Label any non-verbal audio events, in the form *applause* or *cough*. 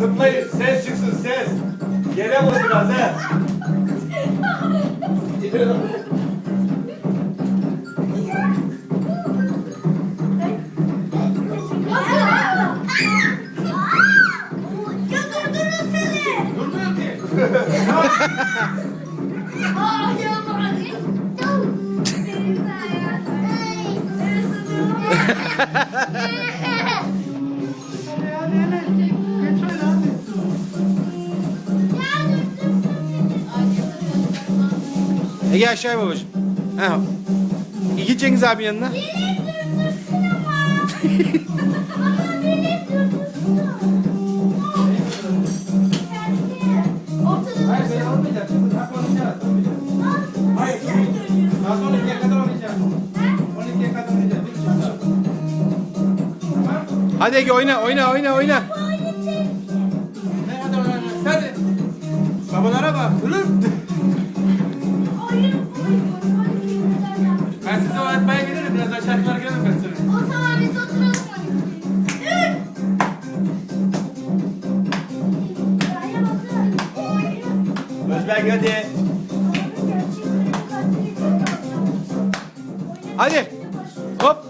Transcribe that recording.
Zıplayın. Ses çıksın ses. Yere vur biraz he. Ya durdurun seni. Durmuyor ki. *laughs* Aa ya bak. Ege aşağıya babacığım. Ha. İki Cengiz abinin yanına. Hayır ben almayacağım. *laughs* Şimdi tak oynayacağız. Hayır. Saat 12'ye kadar oynayacağız. 12'ye kadar oynayacağız. Bir buçuk saat. Tamam. Hadi Ege oyna oyna oyna oyna. Birazdan şarkılar. O zaman biz oturalım. Özbek hadi. Hadi. Hop.